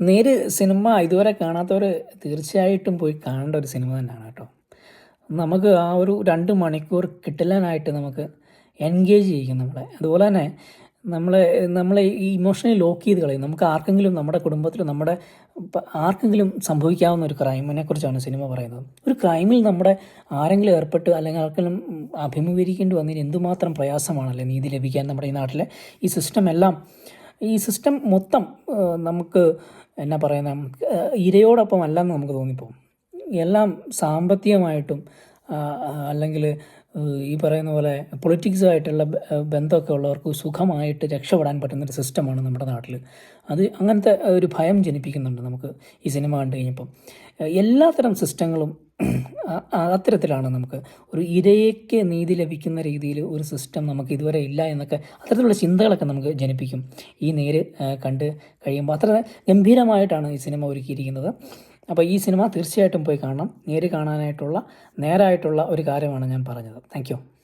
നേര് സിനിമ ഇതുവരെ കാണാത്തവർ തീർച്ചയായിട്ടും പോയി കാണേണ്ട ഒരു സിനിമ തന്നെയാണ് കേട്ടോ. നമുക്ക് ആ ഒരു രണ്ട് മണിക്കൂർ കിട്ടലാനായിട്ട് നമുക്ക് എൻഗേജ് ചെയ്യിക്കും നമ്മളെ. അതുപോലെ തന്നെ നമ്മളെ നമ്മളെ ഈ ഇമോഷണലി ലോക്ക് ചെയ്ത് കളയും. നമുക്ക് ആർക്കെങ്കിലും നമ്മുടെ കുടുംബത്തിൽ നമ്മുടെ ആർക്കെങ്കിലും സംഭവിക്കാവുന്ന ഒരു ക്രൈമിനെ കുറിച്ചാണ് സിനിമ പറയുന്നത്. ഒരു ക്രൈമിൽ നമ്മുടെ ആരെങ്കിലും ഏർപ്പെട്ട് അല്ലെങ്കിൽ ആർക്കെങ്കിലും അഭിമുഖീകരിക്കേണ്ടി വന്നതിന് എന്തുമാത്രം പ്രയാസമാണല്ലേ നീതി ലഭിക്കാൻ നമ്മുടെ ഈ നാട്ടിലെ ഈ സിസ്റ്റം എല്ലാം ഈ സിസ്റ്റം മൊത്തം നമുക്ക് എന്നാ പറയുന്ന ഇരയോടൊപ്പം അല്ലെന്ന് നമുക്ക് തോന്നിപ്പോകും. എല്ലാം സാമ്പത്തികമായിട്ടും അല്ലെങ്കിൽ ഈ പറയുന്ന പോലെ പൊളിറ്റിക്സുമായിട്ടുള്ള ബന്ധമൊക്കെ ഉള്ളവർക്ക് സുഖമായിട്ട് രക്ഷപ്പെടാൻ പറ്റുന്നൊരു സിസ്റ്റമാണ് നമ്മുടെ നാട്ടിൽ അത് അങ്ങനത്തെ ഒരു ഭയം ജനിപ്പിക്കുന്നുണ്ട് നമുക്ക് ഈ സിനിമ കണ്ടു കഴിഞ്ഞപ്പം. എല്ലാത്തരം സിസ്റ്റങ്ങളും അത്തരത്തിലാണ് നമുക്ക് ഒരു ഇരയ്ക്ക് നീതി ലഭിക്കുന്ന രീതിയിൽ ഒരു സിസ്റ്റം നമുക്ക് ഇതുവരെ ഇല്ല എന്നൊക്കെ അത്തരത്തിലുള്ള ചിന്തകളൊക്കെ നമുക്ക് ജനിപ്പിക്കും. ഈ നേര് കണ്ട് കഴിയുമ്പോൾ അത്ര ഗംഭീരമായിട്ടാണ് ഈ സിനിമ ഒരുക്കിയിരിക്കുന്നത്. അപ്പോൾ ഈ സിനിമ തീർച്ചയായിട്ടും പോയി കാണണം. നേര് കാണാനായിട്ടുള്ള നേരായിട്ടുള്ള ഒരു കാര്യമാണ് ഞാൻ പറഞ്ഞത്. താങ്ക്